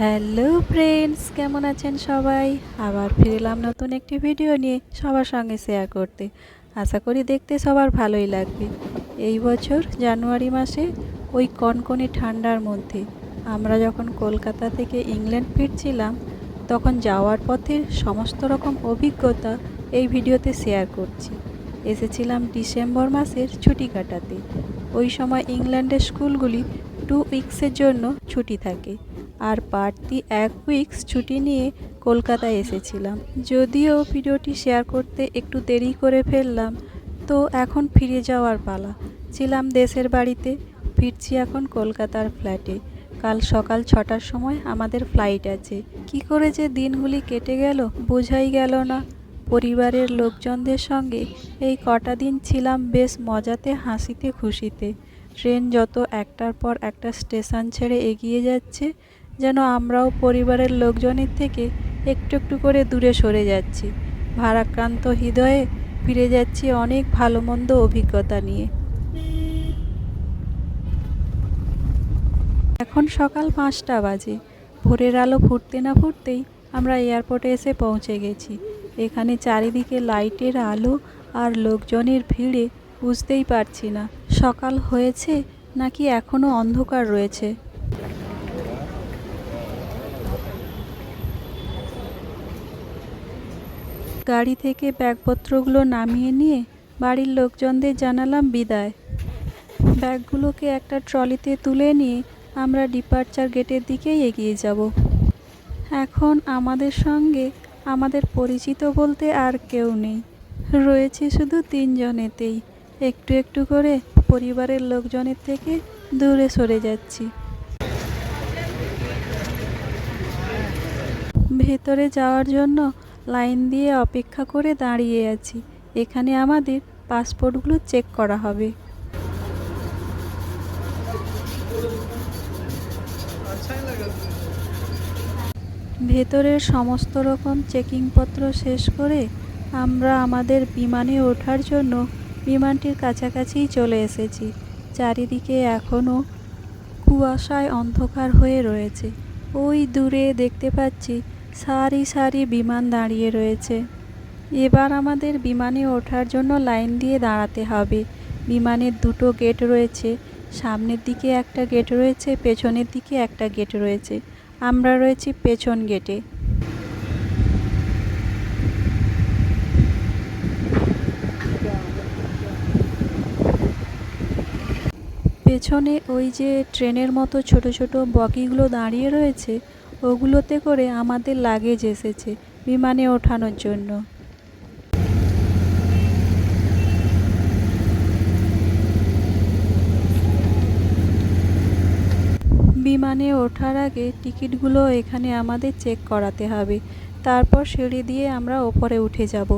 Hello friends, কেমন আছেন সবাই? আবার ফিরলাম নতুন একটি ভিডিও নিয়ে সবার সঙ্গে শেয়ার করতে। আশা করি দেখতে সবার ভালোই লাগবে। এই বছর জানুয়ারি মাসে ওই কনকনে ঠান্ডার মধ্যে আমরা যখন কলকাতা থেকে ইংল্যান্ড ফিরছিলাম, তখন যাওয়ার পথে সমস্ত রকম অভিজ্ঞতা এই ভিডিওতে শেয়ার করছি। এসেছিলাম ডিসেম্বর মাসের ছুটি কাটাতে। ওই সময় ইংল্যান্ডের স্কুলগুলি টু উইক্সের জন্য ছুটি থাকে। আর বাড়তি এক উইকস ছুটি নিয়ে কলকাতায় এসেছিলাম। যদিও ভিডিওটি শেয়ার করতে একটু দেরি করে ফেললাম, তো এখন ফিরে যাওয়ার পালা। ছিলাম দেশের বাড়িতে, ফিরছি এখন কলকাতার ফ্ল্যাটে কাল সকাল ছটার সময় আমাদের ফ্লাইট আছে। কি করে যে দিনগুলি কেটে গেল বোঝাই গেল না। পরিবারের লোকজনদের সঙ্গে এই কটা দিন ছিলাম বেশ মজাতে, হাসিতে, খুশিতে। ট্রেন যত একটার পর একটা স্টেশন ছেড়ে এগিয়ে যাচ্ছে যেন আমরাও পরিবারের লোকজনের থেকে একটু একটু করে দূরে সরে যাচ্ছি। ভারাক্রান্ত হৃদয়ে ফিরে যাচ্ছি অনেক ভালো মন্দ অভিজ্ঞতা নিয়ে। এখন সকাল পাঁচটা বাজে। ভোরের আলো ফুটতে না ফুটতেই আমরা এয়ারপোর্টে এসে পৌঁছে গেছি। এখানে চারিদিকে লাইটের আলো আর লোকজনের ভিড়ে বুঝতেই পারছি না, সকাল হয়েছে নাকি এখনও অন্ধকার রয়েছে। গাড়ি থেকে ব্যাগপত্রগুলো নামিয়ে নিয়ে বাড়ির লোকজনদের জানালাম বিদায়। ব্যাগগুলোকে একটা ট্রলিতে তুলে নিয়ে আমরা ডিপার্চার গেটের দিকেই এগিয়ে যাব। এখন আমাদের সঙ্গে আমাদের পরিচিত বলতে আর কেউ নেই। রয়েছে শুধু তিনজনেতেই। একটু একটু করে পরিবারের লোকজনের থেকে দূরে সরে যাচ্ছি। ভেতরে যাওয়ার জন্য লাইন দিয়ে অপেক্ষা করে দাঁড়িয়ে আছি। এখানে আমাদের পাসপোর্টগুলো চেক করা হবে। ভেতরের সমস্ত রকম চেকিংপত্র শেষ করে আমরা আমাদের বিমানে ওঠার জন্য বিমানটির কাছাকাছিই চলে এসেছি। চারিদিকে এখনও কুয়াশায় অন্ধকার হয়ে রয়েছে। ওই দূরে দেখতে পাচ্ছি সারি সারি বিমান দাঁড়িয়ে রয়েছে। এবার আমাদের বিমানে ওঠার জন্য লাইন দিয়ে দাঁড়াতে হবে। বিমানের দুটো গেট রয়েছে। সামনের দিকে একটা গেট রয়েছে, পেছনের দিকে একটা গেট রয়েছে। আমরা রয়েছি পেছন গেটে। পেছনে ওই যে ট্রেনের মতো ছোট ছোট বগিগুলো দাঁড়িয়ে রয়েছে ওগুলোতে করে আমাদের লাগেজ এসেছে বিমানে ওঠানোর জন্য। বিমানে ওঠার আগে টিকিটগুলো এখানে আমাদের চেক করাতে হবে। তারপর সিঁড়ি দিয়ে আমরা ওপরে উঠে যাব।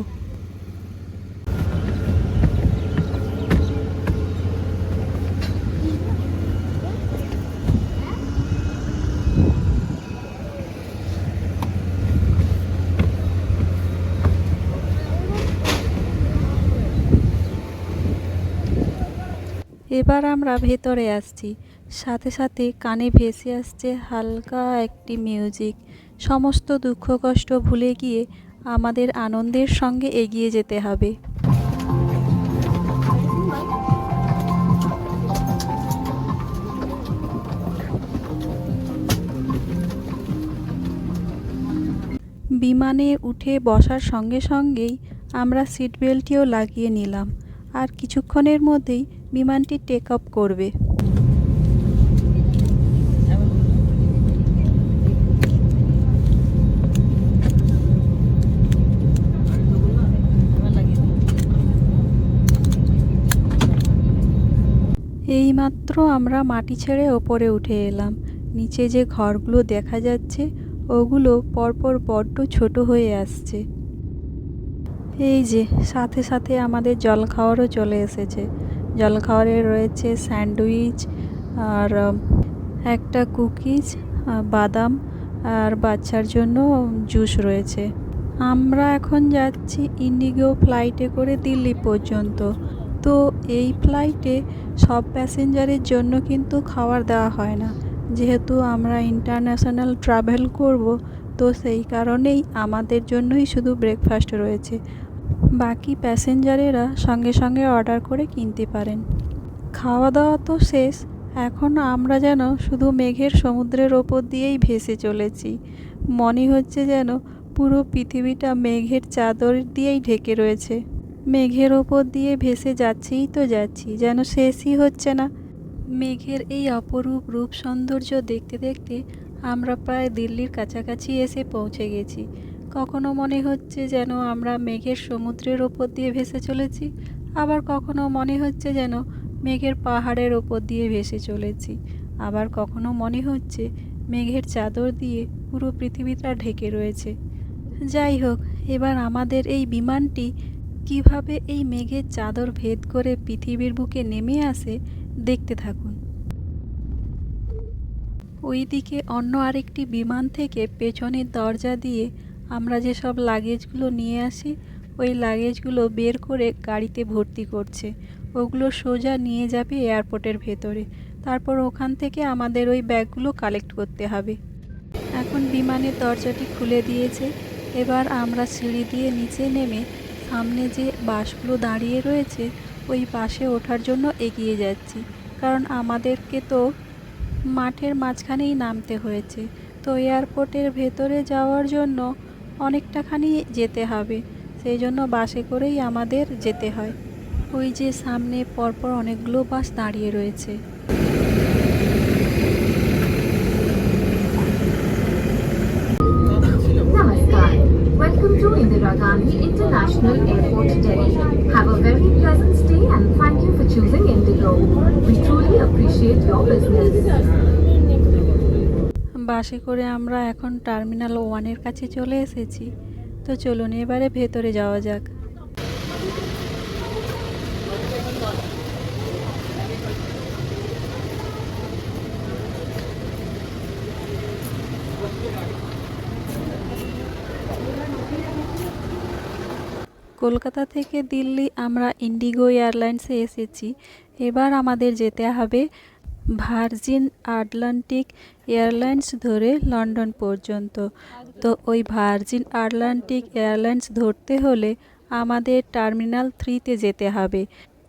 এবার আমরা ভেতরে আসছি। সাথে সাথে কানে ভেসে আসছে হালকা একটি মিউজিক। সমস্ত দুঃখ কষ্ট ভুলে গিয়ে আমাদের আনন্দের সঙ্গে এগিয়ে যেতে হবে। বিমানে উঠে বসার সঙ্গে সঙ্গেই আমরা সিট বেল্টটিও লাগিয়ে নিলাম। আর কিছুক্ষণের মধ্যেই বিমানটি টেক অফ করবে। এইমাত্র আমরা মাটি ছেড়ে ওপরে উঠে এলাম। নিচে যে ঘরগুলো দেখা যাচ্ছে, ওগুলো পরপর বড্ড ছোট হয়ে আসছে। এই যে, সাথে সাথে আমাদের জল খাওয়ারও চলে এসেছে। জল খাওয়ারে রয়েছে স্যান্ডউইচ আর একটা কুকিজ বাদাম আর বাচ্চার জন্য জুস রয়েছে। আমরা এখন যাচ্ছি ইন্ডিগো ফ্লাইটে করে দিল্লি পর্যন্ত। তো এই ফ্লাইটে সব প্যাসেঞ্জারের জন্য কিন্তু খাবার দেওয়া হয় না। যেহেতু আমরা ইন্টারন্যাশনাল ট্রাভেল করব, তো সেই কারণেই আমাদের জন্যই শুধু ব্রেকফাস্ট রয়েছে। বাকি প্যাসেঞ্জারেরা সঙ্গে সঙ্গে অর্ডার করে কিনতে পারেন। খাওয়া দাওয়া তো শেষ, এখন আমরা যেন শুধু মেঘের সমুদ্রের ওপর দিয়েই ভেসে চলেছি। মনে হচ্ছে যেন পুরো পৃথিবীটা মেঘের চাদর দিয়েই ঢেকে রয়েছে। মেঘের ওপর দিয়ে ভেসে যাচ্ছিই তো যাচ্ছি, যেন শেষই হচ্ছে না। মেঘের এই অপরূপ রূপ সৌন্দর্য দেখতে দেখতে আমরা প্রায় দিল্লির কাছাকাছি এসে পৌঁছে গেছি। কখনো মনে হচ্ছে যেন আমরা মেঘের সমুদ্রের ওপর দিয়ে ভেসে চলেছি? আবার কখনো মনে হচ্ছে যেন মেঘের পাহাড়ের ওপর দিয়ে ভেসে চলেছি? আবার কখনো মনে হচ্ছে মেঘের চাদর দিয়ে পুরো পৃথিবীটা ঢেকে রয়েছে? যাই হোক, এবার আমাদের এই বিমানটি কীভাবে এই মেঘের চাদর ভেদ করে পৃথিবীর বুকে নেমে আসে দেখতে থাকুন। ওইদিকে অন্য আরেকটি বিমান থেকে পেছনের দরজা দিয়ে আমরা যেসব লাগেজগুলো নিয়ে আসি, ওই লাগেজগুলো বের করে গাড়িতে ভর্তি করছে। ওগুলো সোজা নিয়ে যাবে এয়ারপোর্টের ভেতরে। তারপর ওখান থেকে আমাদের ওই ব্যাগগুলো কালেক্ট করতে হবে। এখন বিমানের দরজাটি খুলে দিয়েছে। এবার আমরা সিঁড়ি দিয়ে নিচে নেমে সামনে যে বাসগুলো দাঁড়িয়ে রয়েছে, ওই বাসে ওঠার জন্য এগিয়ে যাচ্ছি। কারণ আমাদেরকে তো মাঠের মাঝখানেই নামতে হয়েছে। তো এয়ারপোর্টের ভেতরে যাওয়ার জন্য অনেকটাখানি যেতে হবে সেই জন্য বাসে করেই আমাদের যেতে হয় ওই যে সামনে পরপর অনেকগুলো বাস দাঁড়িয়ে রয়েছে Welcome to Indira Gandhi International Airport, Delhi. Have a very pleasant stay and thank you for choosing Indigo. We truly appreciate your business. বাসে করে আমরা এখন টার্মিনাল ওয়ানের কাছে চলে এসেছি। তো চলুন এবারে ভেতরে যাওয়া যাক। কলকাতা থেকে দিল্লি আমরা ইন্ডিগো এয়ারলাইন্সে এসেছি। এবার আমাদের যেতে হবে ভার্জিন আটলান্টিক এয়ারলাইন্স ধরে লন্ডন পর্যন্ত। তো ওই ভার্জিন আটলান্টিক এয়ারলাইন্স ধরতে হলে আমাদের টার্মিনাল থ্রিতে যেতে হবে।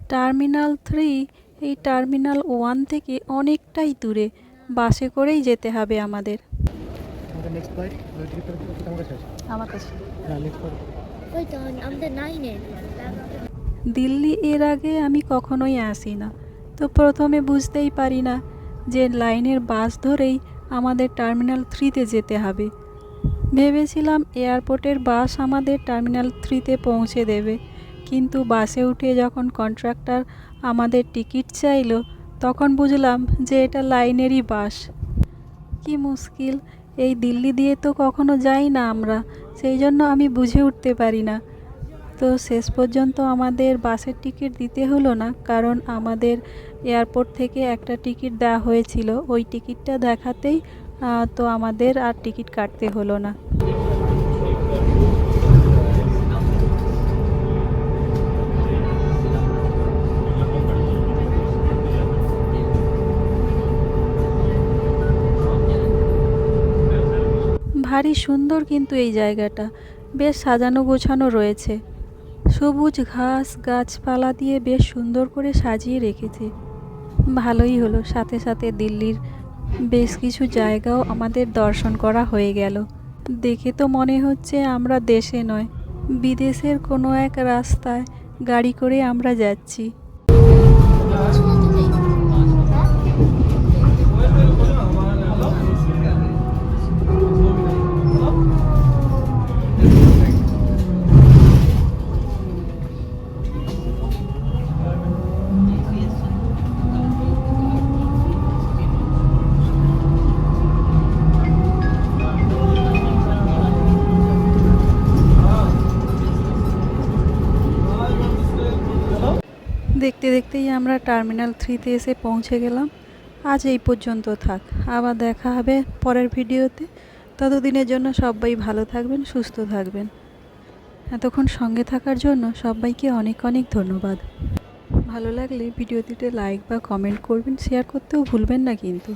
টার্মিনাল থ্রি এই টার্মিনাল ওয়ান থেকে অনেকটাই দূরে। বাসে করেই যেতে হবে আমাদের। দিল্লি এর আগে আমি কখনোই আসি না তো প্রথমে বুঝতেই পারি না যে লাইনের বাস ধরেই আমাদের টার্মিনাল থ্রিতে যেতে হবে। ভেবেছিলাম এয়ারপোর্টের বাস আমাদের টার্মিনাল থ্রিতে পৌঁছে দেবে, কিন্তু বাসে উঠে যখন কন্ট্রাক্টর আমাদের টিকিট চাইলো, তখন বুঝলাম যে এটা লাইনেরই বাস। কি মুশকিল, এই দিল্লি দিয়ে তো কখনো যাই না আমরা, সেই জন্য আমি বুঝে উঠতে পারি না। তো শেষ পর্যন্ত আমাদের বাসের টিকিট দিতে হলো না, কারণ আমাদের এয়ারপোর্ট থেকে একটা টিকিট দেওয়া হয়েছিল। ওই টিকিটটা দেখাতেই তো আমাদের আর টিকিট কাটতে হলো না। ভারী সুন্দর কিন্তু এই জায়গাটা। বেশ সাজানো গোছানো রয়েছে। সবুজ ঘাস গাছপালা দিয়ে বেশ সুন্দর করে সাজিয়ে রেখেছে। ভালোই হলো। সাথে সাথে দিল্লির বেশ কিছু জায়গাও আমাদের দর্শন করা হয়ে গেল। দেখে তো মনে হচ্ছে আমরা দেশে নয়, বিদেশের কোনো এক রাস্তায় গাড়ি করে আমরা যাচ্ছি। দেখতেই আমরা টার্মিনাল থ্রিতে এসে পৌঁছে গেলাম। আজ এই পর্যন্ত থাক, আবার দেখা হবে পরের ভিডিওতে। ততদিনের জন্য সবাই ভালো থাকবেন, সুস্থ থাকবেন। এতক্ষণ সঙ্গে থাকার জন্য সবাইকে অনেক অনেক ধন্যবাদ। ভালো লাগলে ভিডিওটিতে লাইক বা কমেন্ট করবেন, শেয়ার করতেও ভুলবেন না কিন্তু।